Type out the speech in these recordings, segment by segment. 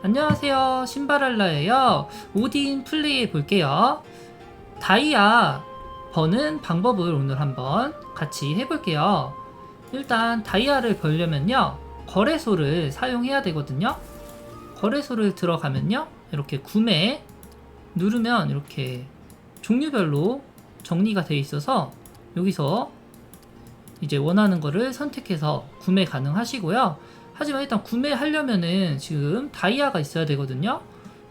안녕하세요. 신바랄라예요. 오딘 플레이해 볼게요. 다이아 버는 방법을 오늘 한번 같이 해볼게요. 일단 다이아를 벌려면요. 거래소를 사용해야 되거든요. 거래소를 들어가면요. 이렇게 구매 누르면 이렇게 종류별로 정리가 돼 있어서 여기서 이제 원하는 거를 선택해서 구매 가능하시고요. 하지만 일단 구매하려면은 지금 다이아가 있어야 되거든요.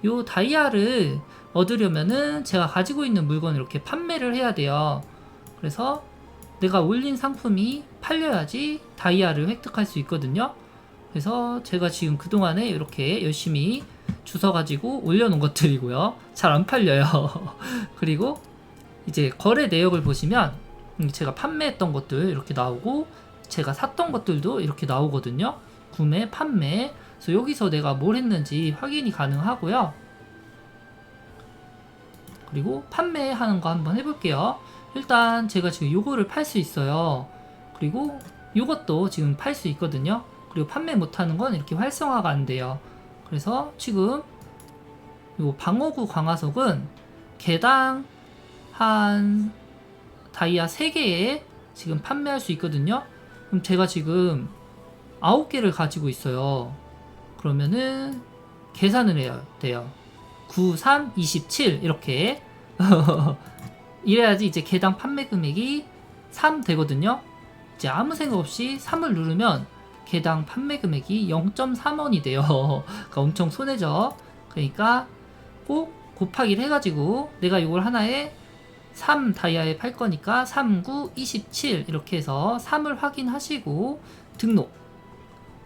요 다이아를 얻으려면은 제가 가지고 있는 물건을 이렇게 판매를 해야 돼요. 그래서 내가 올린 상품이 팔려야지 다이아를 획득할 수 있거든요. 그래서 제가 지금 그동안에 이렇게 열심히 주워가지고 올려놓은 것들이고요. 잘 안 팔려요. 그리고 이제 거래 내역을 보시면 음, 제가 판매했던 것들 이렇게 나오고 제가 샀던 것들도 이렇게 나오거든요. 구매, 판매. 그래서 여기서 내가 뭘 했는지 확인이 가능하고요. 그리고 판매하는 거 한번 해볼게요. 일단 제가 지금 요거를 팔 수 있어요. 그리고 요것도 지금 팔 수 있거든요. 그리고 판매 못하는 건 이렇게 활성화가 안 돼요. 그래서 지금 요 방어구 강화석은 개당 한 다이아 3개에 지금 판매할 수 있거든요. 그럼 제가 지금 9개를 가지고 있어요. 그러면은 계산을 해야 돼요. 9, 3, 27 이렇게 이래야지 이제 개당 판매 금액이 3 되거든요. 이제 아무 생각 없이 3을 누르면 개당 판매 금액이 0.3원이 돼요. 그러니까 엄청 손해죠. 그러니까 꼭 곱하기를 해가지고 내가 이걸 하나에 3 다이아에 팔 거니까 3, 9, 27 이렇게 해서 3을 확인하시고 등록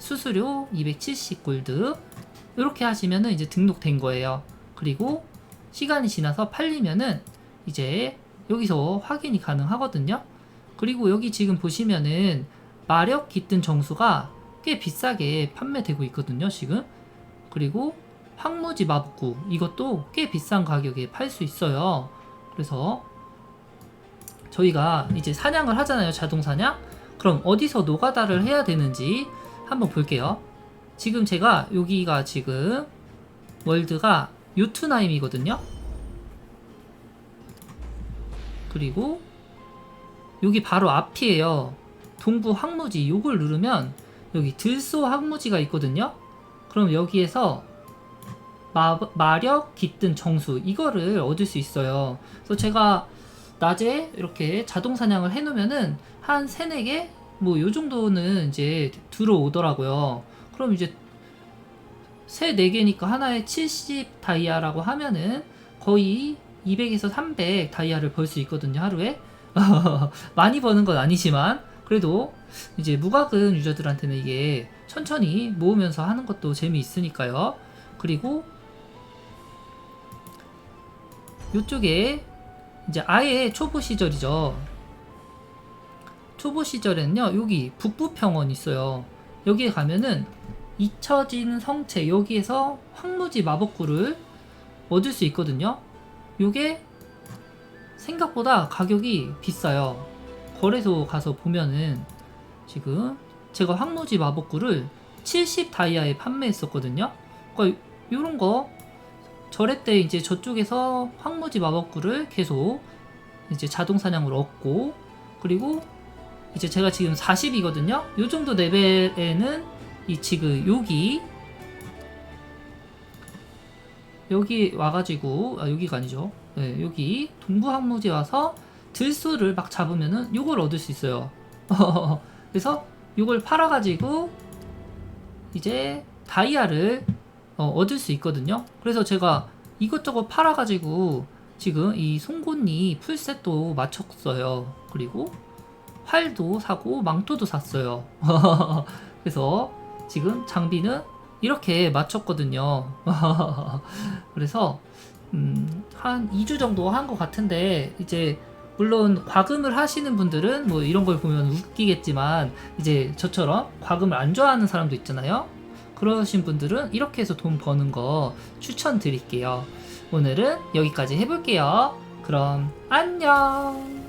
수수료 270 골드 이렇게 하시면은 이제 등록된 거예요. 그리고 시간이 지나서 팔리면은 이제 여기서 확인이 가능하거든요. 그리고 여기 지금 보시면은 마력 깃든 정수가 꽤 비싸게 판매되고 있거든요, 지금. 그리고 황무지 마법구 이것도 꽤 비싼 가격에 팔 수 있어요. 그래서 저희가 이제 사냥을 하잖아요, 자동 사냥. 그럼 어디서 노가다를 해야 되는지 한번 볼게요. 지금 제가 여기가 지금 월드가 요트나임이거든요. 그리고 여기 바로 앞이에요. 동부 항무지 요걸 누르면 여기 들소 항무지가 있거든요. 그럼 여기에서 마, 마력 깃든 정수 이거를 얻을 수 있어요. 그래서 제가 낮에 이렇게 자동 사냥을 해놓으면은 한 3, 4개? 뭐 요 정도는 이제 들어오더라고요. 그럼 이제 3, 4개니까 하나에 70 다이아라고 하면은 거의 200에서 300 다이아를 벌 수 있거든요, 하루에. 많이 버는 건 아니지만, 그래도 이제 무과금 유저들한테는 이게 천천히 모으면서 하는 것도 재미있으니까요. 그리고 이쪽에 이제 아예 초보 시절이죠. 초보 시절에는요, 여기 북부평원 있어요. 여기에 가면은 잊혀진 성체, 여기에서 황무지 마법구를 얻을 수 있거든요. 요게 생각보다 가격이 비싸요. 거래소 가서 보면은 지금 제가 황무지 마법구를 70 다이아에 판매했었거든요. 그러니까 요런 거 절에 때 이제 저쪽에서 황무지 마법구를 계속 이제 자동 사냥으로 얻고 그리고 이제 제가 지금 40이거든요. 요 정도 레벨에는 이 지금 여기 여기 와가지고 아 여기가 아니죠. 네, 여기 동부 항무지 와서 들소를 막 잡으면은 요걸 얻을 수 있어요. 그래서 요걸 팔아가지고 이제 다이아를 어, 얻을 수 있거든요. 그래서 제가 이것저것 팔아가지고 지금 이 송곳니 풀셋도 맞췄어요. 그리고 활도 사고 망토도 샀어요. 그래서 지금 장비는 이렇게 맞췄거든요. 그래서 음, 한 2주 정도 한 것 같은데 이제 물론 과금을 하시는 분들은 뭐 이런 걸 보면 웃기겠지만 이제 저처럼 과금을 안 좋아하는 사람도 있잖아요. 그러신 분들은 이렇게 해서 돈 버는 거 추천드릴게요. 오늘은 여기까지 해볼게요. 그럼 안녕!